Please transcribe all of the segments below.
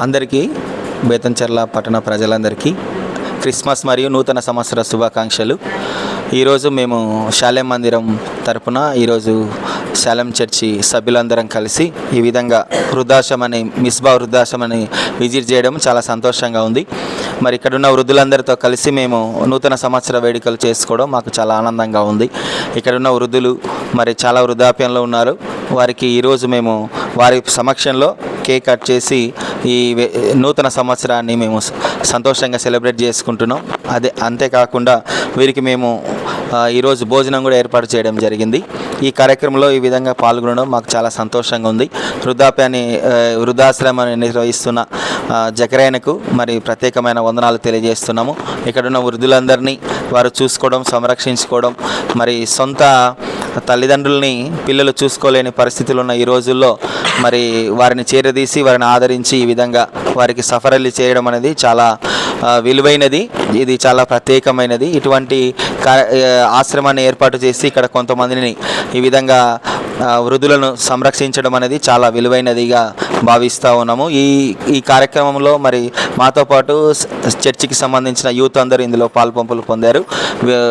అందరికీ బేతంచెర్ల పట్టణ ప్రజలందరికీ క్రిస్మస్ మరియు నూతన సంవత్సర శుభాకాంక్షలు. ఈరోజు మేము శాలెం మందిరం తరపున ఈరోజు శాలం చర్చి సభ్యులందరం కలిసి ఈ విధంగా వృద్ధాశ్రమని మిస్బా వృద్ధాశ్రమని విజిట్ చేయడం చాలా సంతోషంగా ఉంది. మరి ఇక్కడ ఉన్న వృద్ధులందరితో కలిసి మేము నూతన సంవత్సర వేడుకలు చేసుకోవడం మాకు చాలా ఆనందంగా ఉంది. ఇక్కడ ఉన్న వృద్ధులు మరి చాలా వృద్ధాప్యంలో ఉన్నారు. వారికి ఈరోజు మేము వారి సమక్షంలో కేక్ కట్ చేసి ఈ నూతన సంవత్సరాన్ని మేము సంతోషంగా సెలబ్రేట్ చేసుకుంటున్నాం. అదే అంతేకాకుండా వీరికి మేము ఈరోజు భోజనం కూడా ఏర్పాటు చేయడం జరిగింది. ఈ కార్యక్రమంలో ఈ విధంగా పాల్గొనడం మాకు చాలా సంతోషంగా ఉంది. వృద్ధాప్యాన్ని వృద్ధాశ్రమాన్ని నిర్వహిస్తున్న ఆ, జకరాయనకు మరి ప్రత్యేకమైన వందనాలు తెలియజేస్తున్నాము. ఇక్కడున్న వృద్ధులందరినీ వారు చూసుకోవడం సంరక్షించుకోవడం మరి సొంత తల్లిదండ్రుల్ని పిల్లలు చూసుకోలేని పరిస్థితులు ఉన్న ఈ రోజుల్లో మరి వారిని చేరదీసి వారిని ఆదరించి ఈ విధంగా వారికి సఫరల్లి చేయడం అనేది చాలా విలువైనది. ఇది చాలా ప్రత్యేకమైనది. ఇటువంటి కా- ఆశ్రమాన్ని ఏర్పాటు చేసి ఇక్కడ కొంతమందిని ఈ విధంగా వృద్ధులను సంరక్షించడం అనేది చాలా విలువైనదిగా భావిస్తూ ఉన్నాము. ఈ ఈ కార్యక్రమంలో మరి మాతో పాటు చర్చికి సంబంధించిన యూత్ అందరూ ఇందులో పాల్పంపులు పొందారు.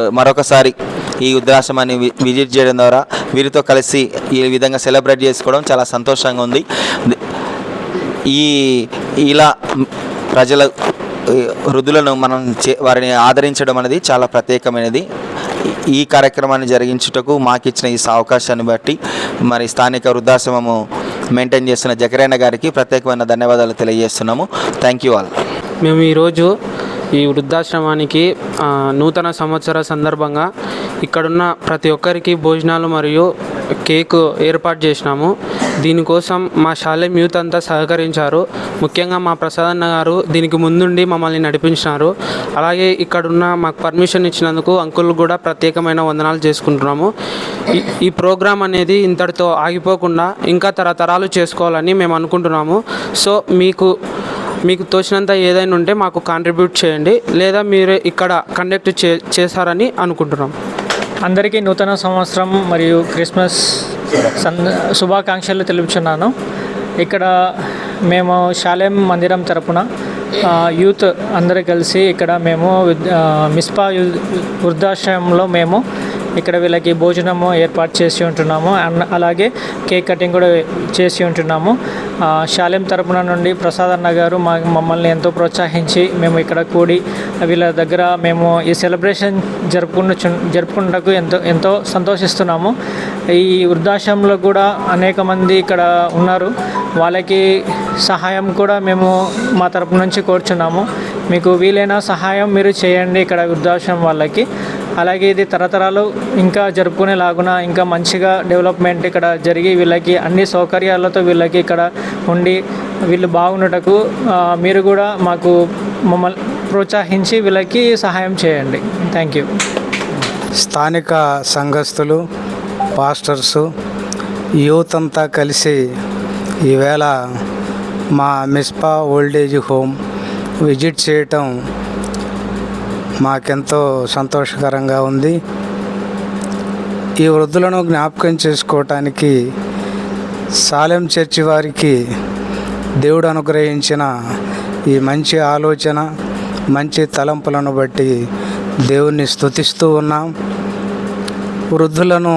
మరొకసారి ఈ వృద్ధాశ్రమాన్ని విజిట్ చేయడం ద్వారా వీరితో కలిసి ఈ విధంగా సెలబ్రేట్ చేసుకోవడం చాలా సంతోషంగా ఉంది. ఈ ఇలా ప్రజల వృద్ధులను మనం చే వారిని ఆదరించడం అనేది చాలా ప్రత్యేకమైనది. ఈ కార్యక్రమాన్ని జరిగించుటకు మాకు ఇచ్చిన ఈ అవకాశాన్ని బట్టి మరి స్థానిక వృద్ధాశ్రమము మెయింటైన్ చేస్తున్న జకరైన గారికి ప్రత్యేకమైన ధన్యవాదాలు తెలియజేస్తున్నాము. Thank you all. మేము ఈరోజు ఈ వృద్ధాశ్రమానికి నూతన సంవత్సర సందర్భంగా ఇక్కడున్న ప్రతి ఒక్కరికి భోజనాలు మరియు కేక్ ఏర్పాటు చేసినాము. దీనికోసం మా శాలెం యూత్ అంతా సహకరించారు. ముఖ్యంగా మా ప్రసాదన్న గారు దీనికి ముందుండి మమ్మల్ని నడిపించినారు. అలాగే ఇక్కడున్న మాకు పర్మిషన్ ఇచ్చినందుకు అంకుల్ కూడా ప్రత్యేకమైన వందనాలు చేసుకుంటున్నాము. ఈ- ఈ ప్రోగ్రాం అనేది ఇంతటితో ఆగిపోకుండా ఇంకా తరతరాలు చేసుకోవాలని మేము అనుకుంటున్నాము. సో మీకు మీకు తోచినంత ఏదైనా ఉంటే మాకు కాంట్రిబ్యూట్ చేయండి. లేదా మీరు ఇక్కడ కండక్ట్ చే చేశారని అనుకుంటున్నాం అందరికీ నూతన సంవత్సరం మరియు క్రిస్మస్ సంద శుభాకాంక్షలు తెలుపుచున్నాను. ఇక్కడ మేము శాలేం మందిరం తరపున యూత్ అందరూ కలిసి ఇక్కడ మేము మిస్పా వృద్ధాశ్రయంలో మేము ఇక్కడ వీళ్ళకి భోజనము ఏర్పాటు చేసి ఉంటున్నాము. అండ్ అలాగే కేక్ కటింగ్ కూడా చేసి ఉంటున్నాము. శాలెం తరపున నుండి ప్రసాద్ అన్న గారు మా మమ్మల్ని ఎంతో ప్రోత్సహించి మేము ఇక్కడ కూడి వీళ్ళ దగ్గర మేము ఈ సెలబ్రేషన్ జరుపుకున్న జరుపుకున్నకు ఎంతో ఎంతో సంతోషిస్తున్నాము. ఈ వృద్ధాశ్రమంలో కూడా అనేక మంది ఇక్కడ ఉన్నారు. వాళ్ళకి సహాయం కూడా మేము మా తరపు నుంచి కోరుచున్నాము. మీకు వీలైన సహాయం మీరు చేయండి ఇక్కడ వృద్ధాశ్రమం వాళ్ళకి. అలాగే ఇది తరతరాలు ఇంకా జరుపుకునేలాగున ఇంకా మంచిగా డెవలప్మెంట్ ఇక్కడ జరిగి వీళ్ళకి అన్ని సౌకర్యాలతో వీళ్ళకి ఇక్కడ ఉండి వీళ్ళు బాగున్నటకు మీరు కూడా మాకు మమ్మల్ని ప్రోత్సహించి వీళ్ళకి సహాయం చేయండి. థ్యాంక్ యూ స్థానిక సంఘస్థులు పాస్టర్సు యూత్ అంతా కలిసి ఈవేళ మా మిస్పా ఓల్డేజ్ హోమ్ విజిట్ చేయటం మాకెంతో సంతోషకరంగా ఉంది. ఈ వృద్ధులను జ్ఞాపకం చేసుకోవటానికి సాలెం చర్చి వారికి దేవుడు అనుగ్రహించిన ఈ మంచి ఆలోచన మంచి తలంపులను బట్టి దేవుణ్ణి స్తుతిస్తూ ఉన్నాం. వృద్ధులను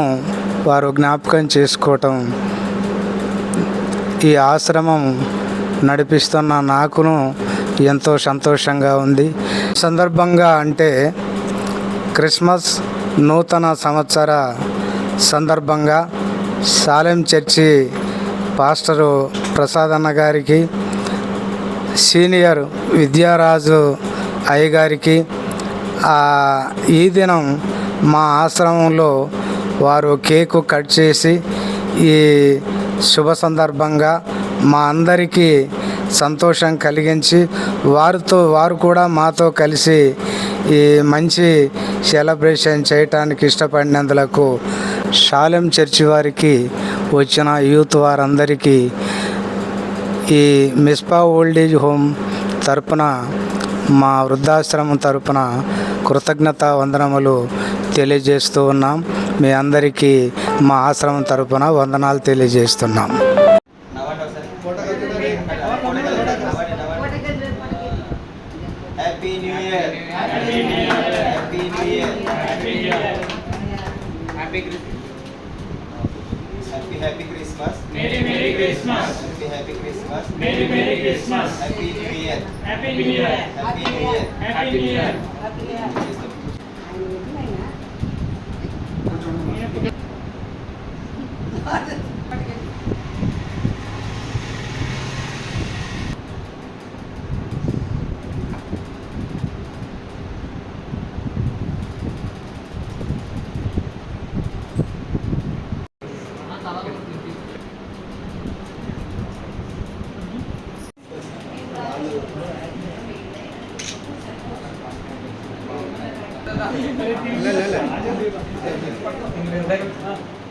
వారు జ్ఞాపకం చేసుకోవటం ఈ ఆశ్రమం నడిపిస్తున్న నాకును ఎంతో సంతోషంగా ఉంది. సందర్భంగా అంటే క్రిస్మస్ నూతన సంవత్సర సందర్భంగా సాలెం చర్చి పాస్టరు ప్రసాదన్న గారికి సీనియర్ విద్యారాజు అయ్యగారికి ఈ దినం మా ఆశ్రమంలో వారు కేకు కట్ చేసి ఈ శుభ సందర్భంగా మా అందరికీ సంతోషం కలిగించి వారితో వారు కూడా మాతో కలిసి ఈ మంచి సెలబ్రేషన్ చేయటానికి ఇష్టపడినందులకు షాలెం చర్చి వారికి వచ్చిన యూత్ వారందరికీ ఈ మిస్పా ఓల్డేజ్ హోమ్ తరపున మా వృద్ధాశ్రమం తరపున కృతజ్ఞత వందనములు తెలియజేస్తూ ఉన్నాం. మీ అందరికీ మా ఆశ్రమం తరపున వందనాలు తెలియజేస్తున్నాం. Year happy new year happy new year happy new year happy happy happy Christmas merry merry Christmas happy happy Christmas merry merry Christmas happy new year happy new year happy new year happy new year happy new year కొంచెం en el inventario. Ah.